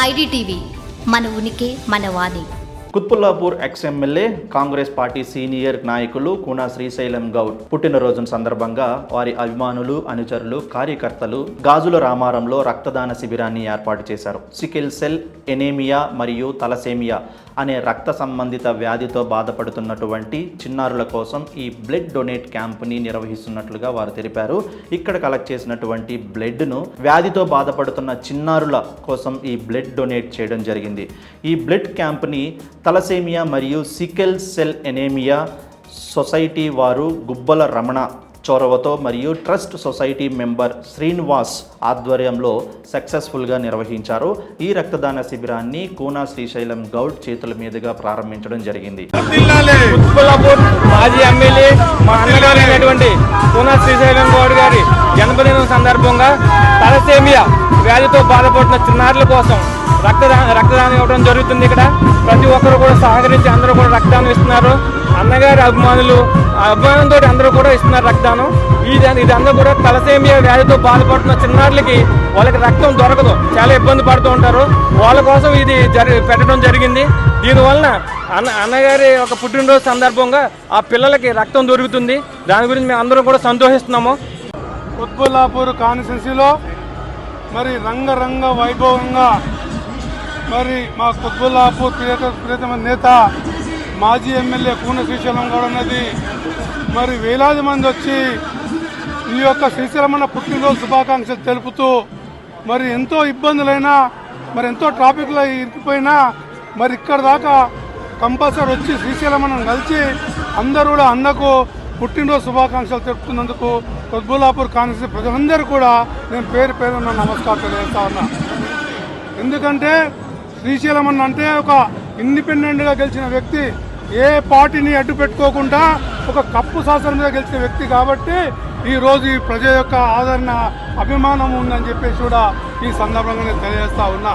IDTV మన ఉనికి మన వాణి. Quthbullapur ex MLA Congress party senior నాయకులు కూనా శ్రీశైలం గౌడ్. పుట్టినరోజున సందర్భంగా వారి అభిమానులు అనుచరులు కార్యకర్తలు గాజుల రామారంలో రక్తదాన శిబిరాన్ని ఏర్పాటు చేశారు. సికిల్ సెల్ ఎనేమియా మరియు తలసేమియా అనే రక్త సంబంధిత వ్యాధితో బాధపడుతున్నటువంటి చిన్నారుల కోసం ఈ బ్లడ్ డొనేట్ క్యాంప్ని నిర్వహిస్తున్నట్లుగా వారు తెలిపారు. ఇక్కడ కలెక్ట్ చేసినటువంటి బ్లడ్ను వ్యాధితో బాధపడుతున్న చిన్నారుల కోసం ఈ బ్లడ్ డొనేట్ చేయడం జరిగింది. ఈ బ్లడ్ క్యాంప్ని తలసేమియా మరియు సికెల్ సెల్ ఎనేమియా సొసైటీ వారు గుబ్బల రమణ చొరవతో మరియు ట్రస్ట్ సొసైటీ మెంబర్ శ్రీనివాస్ ఆధ్వర్యంలో సక్సెస్ఫుల్గా నిర్వహించారు. ఈ రక్తదాన శిబిరాన్ని కూనా శ్రీశైలం గౌడ్ చేతుల మీదుగా ప్రారంభించడం జరిగింది. మాజీ ఎమ్మెల్యే మా అన్నగారు అయినటువంటి పూనా శ్రీశైలం గౌడ్ గారి జన్మదినం సందర్భంగా తలసేమియా వ్యాధితో బాధపడుతున్న చిన్నారుల కోసం రక్తదానం రక్తదానం ఇవ్వడం జరుగుతుంది ఇక్కడ. ప్రతి ఒక్కరు కూడా సహకరించి అందరూ కూడా రక్తదానం ఇస్తున్నారు. అన్నగారి అభిమానులు ఆ అభిమానంతో అందరూ కూడా ఇస్తున్నారు రక్తదానం. ఇది ఇదంతా కూడా తలసేమియా వ్యాధితో బాధపడుతున్న చిన్నారులకి వాళ్ళకి రక్తం దొరకదు. చాలా ఇబ్బంది పడుతూ ఉంటారు. వాళ్ళ కోసం ఇది జరి పెట్టడం జరిగింది. దీనివలన అన్న అన్నగారి ఒక పుట్టినరోజు సందర్భంగా ఆ పిల్లలకి రక్తం దొరుకుతుంది. దాని గురించి మేము అందరం కూడా సంతోషిస్తున్నాము. ఉత్బుల్లాపూర్ కాన్స్టిట్యున్సీలో మరి రంగరంగ వైభవంగా మరి మా కుత్బుల్లాపూర్ ప్రియత ప్రియతమ నేత మాజీ ఎమ్మెల్యే కూన శ్రీశైలం గౌడ్ అన్నది మరి వేలాది మంది వచ్చి ఈ యొక్క శ్రీశైలమన్న పుట్టినరోజు శుభాకాంక్షలు తెలుపుతూ మరి ఎంతో ఇబ్బందులైనా మరి ఎంతో ట్రాఫిక్లో ఇరికిపోయినా మరి ఇక్కడ దాకా కంపల్సరీ వచ్చి శ్రీశైలమన్న కలిసి అందరూ కూడా అన్నకు పుట్టినరోజు శుభాకాంక్షలు తెలుపుతున్నందుకు కుత్బుల్లాపూర్ కాంగ్రెస్ ప్రజలందరూ కూడా నేను పేరు పేరున్న నమస్కారం తెలియజేస్తా ఉన్నా. ఎందుకంటే శ్రీశైలం అన్న అంటే ఒక ఇండిపెండెంట్గా గెలిచిన వ్యక్తి. ఏ పార్టీని అడ్డు పెట్టుకోకుండా ఒక కప్పు శాసనం మీద గెలిచిన వ్యక్తి కాబట్టి ఈ రోజు ఈ ప్రజ యొక్క ఆదరణ అభిమానం ఉందని చెప్పేసి కూడా ఈ సందర్భంగా నేను తెలియజేస్తా ఉన్నా.